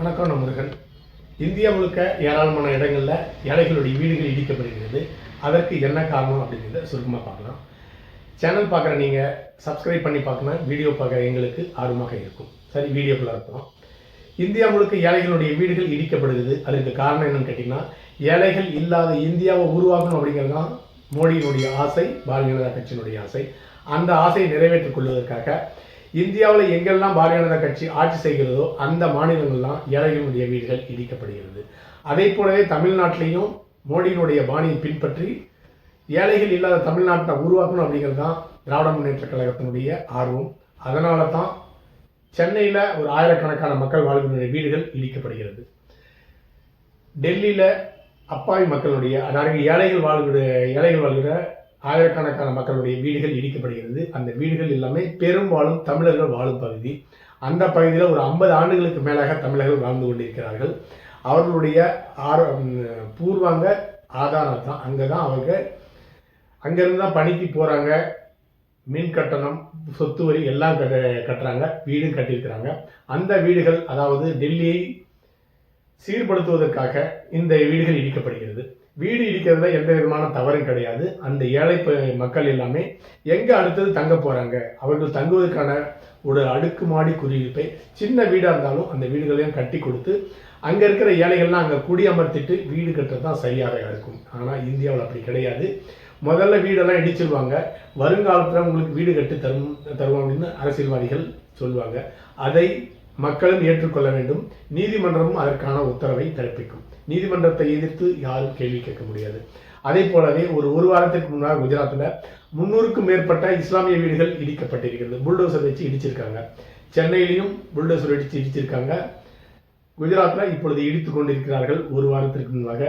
வணக்கம் முருகன். இந்தியா முழுக்க ஏராளமான இடங்களில் ஏழைகளுடைய வீடுகள் இடிக்கப்படுகிறது. அதற்கு என்ன காரணம் அப்படிங்கிறத சுருக்கமாக பார்க்கலாம். சேனல் பார்க்குற நீங்கள் சப்ஸ்கிரைப் பண்ணி பார்க்கணும் வீடியோ பார்க்குற எங்களுக்கு ஆர்வமாக இருக்கும். சரி வீடியோக்குள்ளே இருக்கோம் இந்தியா முழுக்க ஏழைகளுடைய வீடுகள் இடிக்கப்படுகிறது. அதுக்கு காரணம் என்னன்னு கேட்டிங்கன்னா ஏழைகள் இல்லாத இந்தியாவை உருவாக்கணும் அப்படிங்கிறது தான் மோடியினுடைய ஆசை பாரதிய ஜனதா கட்சியினுடைய ஆசை. அந்த ஆசையை நிறைவேற்றிக் கொள்வதற்காக இந்தியாவில் எங்கெல்லாம் பாரதிய ஜனதா கட்சி ஆட்சி செய்கிறதோ அந்த மாநிலங்கள்லாம் ஏழைகளுடைய வீடுகள் இடிக்கப்படுகிறது. அதே போலவே தமிழ்நாட்டிலையும் மோடியினுடைய பாணியை பின்பற்றி ஏழைகள் இல்லாத தமிழ்நாட்டை உருவாக்கணும் அப்படிங்கிறது தான் திராவிட முன்னேற்ற கழகத்தினுடைய ஆர்வம். அதனால தான் சென்னையில் ஒரு ஆயிரக்கணக்கான மக்கள் வாழ்கின்ற வீடுகள் இடிக்கப்படுகிறது. டெல்லியில் அப்பாவி மக்களுடைய அதாவது ஏழைகள் வாழ்கிற ஏழைகள் வாழ்கிற ஆயிரக்கணக்கான மக்களுடைய வீடுகள் இடிக்கப்படுகிறது. அந்த வீடுகள் எல்லாமே பெரும்பாலும் தமிழர்கள் வாழும் பகுதி. அந்த பகுதியில் ஒரு ஐம்பது ஆண்டுகளுக்கு மேலாக தமிழர்கள் வாழ்ந்து கொண்டிருக்கிறார்கள். அவர்களுடைய ஆர பூர்வாங்க ஆதாரம் தான். அங்கே தான் அவங்க அங்கேருந்து தான் பணிக்கு போகிறாங்க மின் கட்டணம் சொத்து வரி எல்லாம் கட்ட கட்டுறாங்க. வீடும் கட்டியிருக்கிறாங்க. அந்த வீடுகள் அதாவது டெல்லியை சீர்படுத்துவதற்காக இந்த வீடுகள் இடிக்கப்படுகிறது. வீடு இடிக்கிறதுல எந்த விதமான தவறும் கிடையாது. அந்த ஏழை மக்கள் எல்லாமே எங்கே அடுத்தது தங்க போகிறாங்க அவர்கள் தங்குவதற்கான ஒரு அடுக்குமாடி குடியிருப்பை சின்ன வீடாக இருந்தாலும் அந்த வீடுகளையும் கட்டி கொடுத்து அங்கே இருக்கிற ஏழைகள்லாம் அங்கே குடியமர்த்திட்டு வீடு கட்டுறது தான் சரியாக இருக்கும். ஆனால் இந்தியாவில் அப்படி கிடையாது. முதல்ல வீடெல்லாம் இடிச்சிருவாங்க. வருங்காலத்தில் உங்களுக்கு வீடு கட்டி தரும் தருவோம் அப்படின்னு அரசியல்வாதிகள் சொல்லுவாங்க. அதை மக்களும் ஏற்றுக்கொள்ள வேண்டும். நீதிமன்றமும் அதற்கான உத்தரவை பிறப்பிக்கும். நீதிமன்றத்தை எதிர்த்து யாரும் கேள்வி கேட்க முடியாது. அதே போலவே ஒரு ஒரு வாரத்திற்கு முன்னால் குஜராத்தில் முன்னூறுக்கும் மேற்பட்ட இஸ்லாமிய வீடுகள் இடிக்கப்பட்டிருக்கிறது. புல்டோசர் வச்சு இடிச்சிருக்காங்க. சென்னையிலையும் புல்டோசர் அடித்து இடிச்சிருக்காங்க. குஜராத்தில் இப்பொழுது இடித்து கொண்டிருக்கிறார்கள் ஒரு வாரத்திற்கு முன்பாக.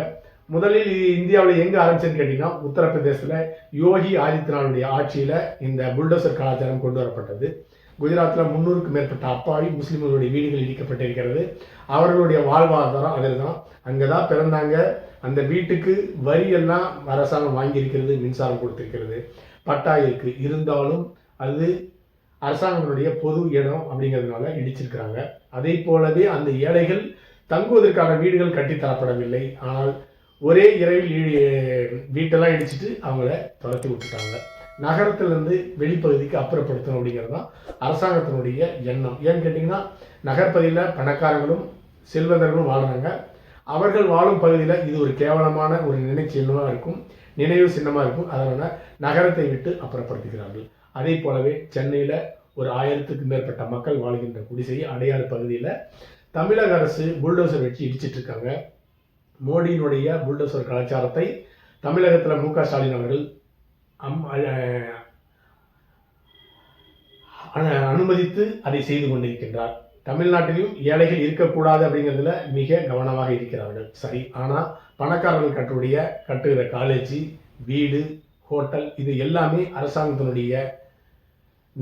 முதலில் இது இந்தியாவில் எங்கே ஆரம்பிச்சதுன்னு கேட்டிங்கன்னா உத்தரப்பிரதேசத்தில் யோகி ஆதித்யநாத்துடைய ஆட்சியில் இந்த புல்டோசர் கலாச்சாரம் கொண்டு வரப்பட்டது. குஜராத்தில் முந்நூறுக்கும் மேற்பட்ட அப்பாவி முஸ்லீம்களுடைய வீடுகள் இடிக்கப்பட்டிருக்கிறது. அவர்களுடைய வாழ்வாதாரம் அதில் தான் அங்கே தான் பிறந்தாங்க. அந்த வீட்டுக்கு வரி எல்லாம் அரசாங்கம் வாங்கியிருக்கிறது மின்சாரம் கொடுத்திருக்கிறது. பட்டா இருக்கு. இருந்தாலும் அது அரசாங்கத்தினுடைய பொது இடம் அப்படிங்கிறதுனால இடிச்சிருக்கிறாங்க. அதே போலவே அந்த ஏழைகள் தங்குவதற்கான வீடுகள் கட்டித்தரப்படவில்லை ஆனால் ஒரே இரவில் வீட்டெல்லாம் இடிச்சிட்டு அவங்கள துரத்தி விட்டுட்டாங்க. நகரத்திலிருந்து வெளிப்பகுதிக்கு அப்புறப்படுத்தணும் அப்படிங்கிறது தான் அரசாங்கத்தினுடைய எண்ணம். ஏன்னு கேட்டிங்கன்னா நகர்ப்பகுதியில் பணக்காரங்களும் செல்வந்தர்களும் வாழ்றாங்க. அவர்கள் வாழும் பகுதியில் இது ஒரு கேவலமான ஒரு நினை சின்னமாக இருக்கும். நினைவு சின்னமாக இருக்கும். அதனால் நகரத்தை விட்டு அப்புறப்படுத்துகிறார்கள். அதே போலவே சென்னையில் ஒரு ஆயிரத்துக்கு மேற்பட்ட மக்கள் வாழ்கின்ற குடிசை அடையாறு பகுதியில் தமிழக அரசு புல்டோசர் வச்சு இடிச்சிட்டு இருக்காங்க. மோடியினுடைய புல்டோசர் கலாச்சாரத்தை தமிழகத்தில் மு க ஸ்டாலின் அவர்கள் அம் அனுமதித்து அதை செய்து கொண்டிருக்கின்றார். தமிழ்நாட்டிலும் ஏழைகள் இருக்கக்கூடாது அப்படிங்கிறதுல மிக கவனமாக இருக்கிறார்கள். சரி ஆனால் பணக்காரர்கள் கட்டுடைய கட்டுகிற காலேஜ் வீடு ஹோட்டல் இது எல்லாமே அரசாங்கத்தினுடைய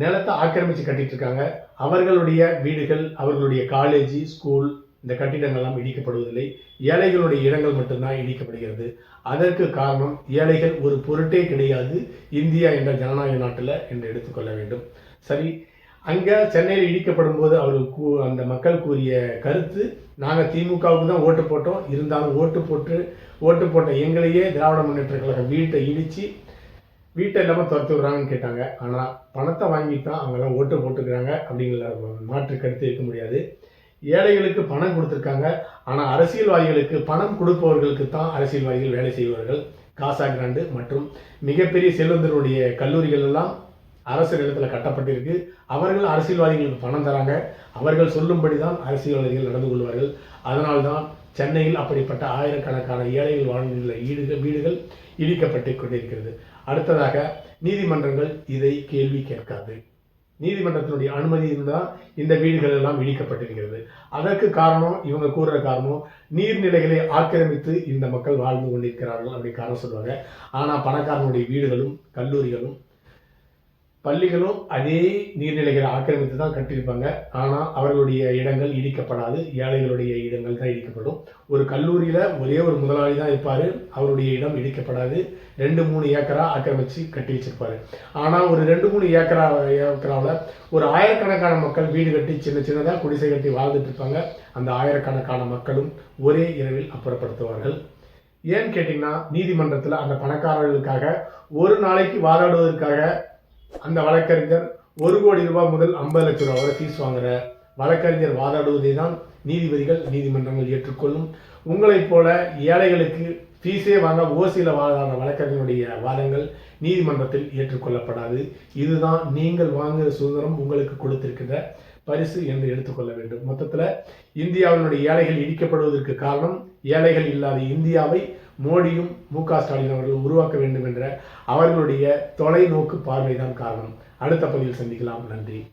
நிலத்தை ஆக்கிரமித்து கட்டிட்டு இருக்காங்க. அவர்களுடைய வீடுகள் அவர்களுடைய காலேஜ் ஸ்கூல் இந்த கட்டிடங்கள்லாம் இடிக்கப்படுவதில்லை. ஏழைகளுடைய இடங்கள் மட்டும்தான் இடிக்கப்படுகிறது. அதற்கு காரணம் ஏழைகள் ஒரு பொருட்டே கிடையாது. இந்தியா என்ற ஜனநாயக நாட்டில் என்று எடுத்துக்கொள்ள வேண்டும். சரி அங்கே சென்னையில் இடிக்கப்படும் போது அவர்கள் கூ அந்த மக்கள் கூறிய கருத்து நாங்கள் திமுகவுக்கு தான் ஓட்டு போட்டோம். இருந்தாலும் ஓட்டு போட்டு ஓட்டு போட்ட எங்களையே திராவிட முன்னேற்ற கழகம் வீட்டை இடித்து வீட்டை இல்லாமல் துரத்து விடுறாங்கன்னு கேட்டாங்க. ஆனால் பணத்தை வாங்கி தான் அவங்கெல்லாம் ஓட்டு போட்டுக்கிறாங்க. அப்படிங்கிற மாற்று கருத்து இருக்க முடியாது. ஏழைகளுக்கு பணம் கொடுத்துருக்காங்க. ஆனால் அரசியல்வாதிகளுக்கு பணம் கொடுப்பவர்களுக்கு தான் அரசியல்வாதிகள் வேலை செய்வார்கள். காசா கிராண்டு மற்றும் மிகப்பெரிய செல்வந்தருடைய கல்லூரிகள் எல்லாம் அரசு நிலத்தில் கட்டப்பட்டிருக்கு. அவர்கள் அரசியல்வாதிகளுக்கு பணம் தராங்க. அவர்கள் சொல்லும்படி தான் அரசியல்வாதிகள் நடந்து கொள்வார்கள். அதனால்தான் சென்னையில் அப்படிப்பட்ட ஆயிரக்கணக்கான ஏழைகள் வாழ்ந்துள்ள ஈடுகள் வீடுகள் இடிக்கப்பட்டு கொண்டிருக்கிறது. அடுத்ததாக நீதிமன்றங்கள் இதை கேள்வி கேட்காது. நீதிமன்றத்தினுடைய அனுமதி இருந்தால் இந்த வீடுகள் எல்லாம் இடிக்கப்பட்டிருக்கிறது. அதற்கு காரணம் இவங்க கூறுற காரணம் நீர்நிலைகளை ஆக்கிரமித்து இந்த மக்கள் வாழ்ந்து கொண்டிருக்கிறார்கள் அப்படி காரணம் சொல்லுவாங்க. ஆனால் பணக்காரனுடைய வீடுகளும் கல்லூரிகளும் பள்ளிகளும் அதே நீர்நிலைகளை ஆக்கிரமித்து தான் கட்டியிருப்பாங்க. ஆனால் அவர்களுடைய இடங்கள் இடிக்கப்படாது. ஏழைகளுடைய இடங்கள் தான் இடிக்கப்படும். ஒரு கல்லூரியில் ஒரே ஒரு முதலாளி தான் இருப்பார். அவருடைய இடம் இடிக்கப்படாது. ரெண்டு மூணு ஏக்கரா ஆக்கிரமித்து கட்டி வச்சிருப்பாரு. ஆனால் ஒரு ரெண்டு மூணு ஏக்கரா ஏக்கராவில் ஒரு ஆயிரக்கணக்கான மக்கள் வீடு கட்டி சின்ன சின்னதாக குடிசை கட்டி வாழ்ந்துட்டு இருப்பாங்க. அந்த ஆயிரக்கணக்கான மக்களும் ஒரே இரவில் அப்புறப்படுத்துவார்கள். ஏன்னு கேட்டிங்கன்னா நீதிமன்றத்தில் அந்த பணக்காரர்களுக்காக ஒரு நாளைக்கு வாதாடுவதற்காக அந்த வழக்கறிஞர் ஒரு கோடி ரூபாய் முதல் ஐம்பது லட்சம் ரூபாய் வரை ஃபீஸ் வாங்குற வழக்கறிஞர் வாதாடுவதை தான் நீதிபதிகள் நீதிமன்றங்கள் ஏற்றுக்கொள்ளும். உங்களைப் போல ஏழைகளுக்கு ஃபீஸே வாங்க ஓசியில் வாழாத வழக்கறிஞருடைய வாதங்கள் நீதிமன்றத்தில் ஏற்றுக்கொள்ளப்படாது. இதுதான் நீங்கள் வாங்குகிற சுதந்திரம் உங்களுக்கு கொடுத்திருக்கின்ற பரிசு என்று எடுத்துக்கொள்ள வேண்டும். மொத்தத்தில் இந்தியாவினுடைய ஏழைகள் இடிக்கப்படுவதற்கு காரணம் ஏழைகள் இல்லாத இந்தியாவை மோடியும் மு க ஸ்டாலின் அவர்கள் உருவாக்க வேண்டும் என்ற அவர்களுடைய தொலைநோக்கு பார்வைதான் காரணம். அடுத்த பதிவில் சந்திக்கலாம். நன்றி.